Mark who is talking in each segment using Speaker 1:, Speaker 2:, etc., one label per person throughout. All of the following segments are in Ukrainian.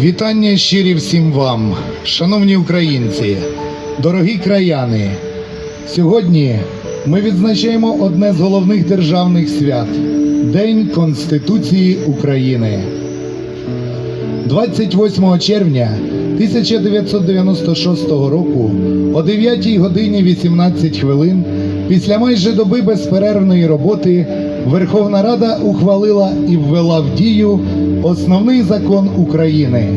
Speaker 1: Вітання щирі всім вам, шановні українці, дорогі краяни. Сьогодні ми відзначаємо одне з головних державних свят День Конституції України. 28 червня 1996 року о 9 годині 18 хвилин після майже доби безперервної роботи Верховна Рада ухвалила і ввела в дію основний закон України.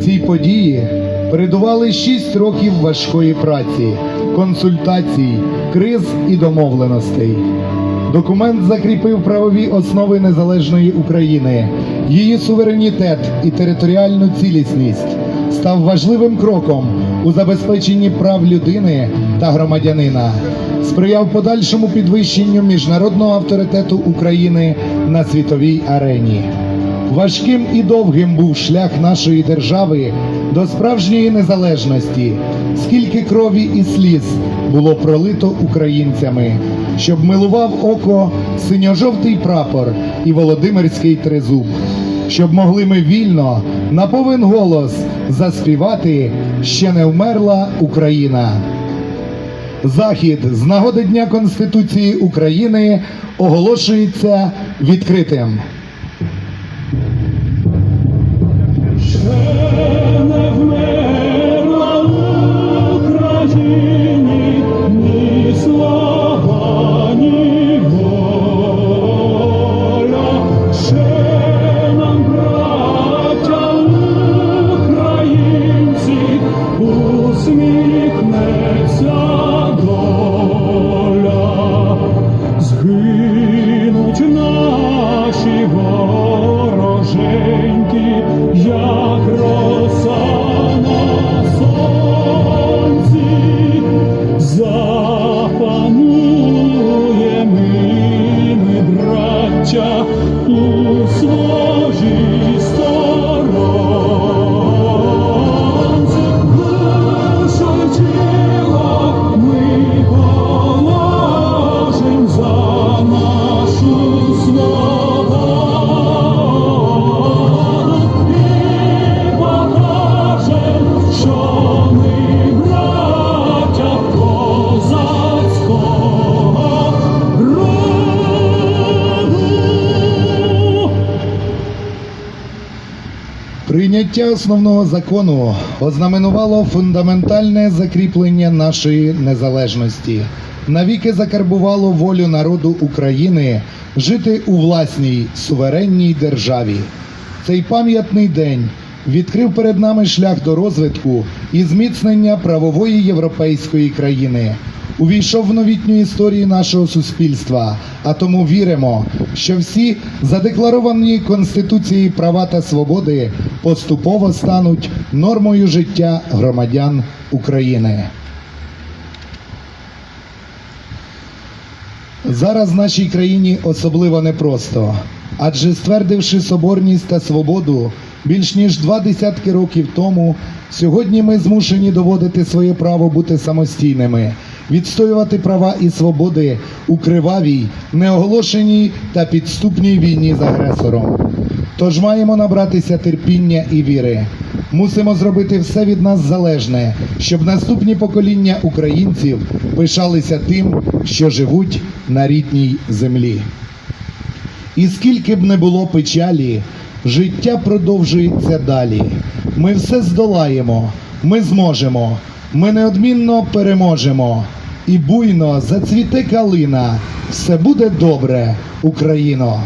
Speaker 1: Цій події передували 6 років важкої праці, консультацій, криз і домовленостей. Документ закріпив правові основи незалежної України, її суверенітет і територіальну цілісність, став важливим кроком у забезпеченні прав людини та громадянина, сприяв подальшому підвищенню міжнародного авторитету України на світовій арені. Важким і довгим був шлях нашої держави до справжньої незалежності, скільки крові і сліз було пролито українцями, щоб милував око синьо-жовтий прапор і Володимирський тризуб, щоб могли ми вільно на повен голос заспівати ще не вмерла Україна. Захід з нагоди Дня Конституції України оголошується відкритим.
Speaker 2: Вороженьки, як
Speaker 1: Прийняття основного закону ознаменувало фундаментальне закріплення нашої незалежності, навіки закарбувало волю народу України жити у власній суверенній державі. Цей пам'ятний день відкрив перед нами шлях до розвитку і зміцнення правової європейської країни. Увійшов в новітню історію нашого суспільства, а тому віримо, що всі задекларовані Конституцією права та свободи поступово стануть нормою життя громадян України. Зараз в нашій країні особливо непросто, адже ствердивши соборність та свободу більш ніж два десятки років тому, сьогодні ми змушені доводити своє право бути самостійними, відстоювати права і свободи у кривавій, неоголошеній та підступній війні з агресором. Тож маємо набратися терпіння і віри. Мусимо зробити все від нас залежне, щоб наступні покоління українців пишалися тим, що живуть на рідній землі. І скільки б не було печалі, життя продовжується далі. Ми все здолаємо, ми зможемо, ми неодмінно переможемо. І буйно зацвіте калина. Все буде добре, Україно.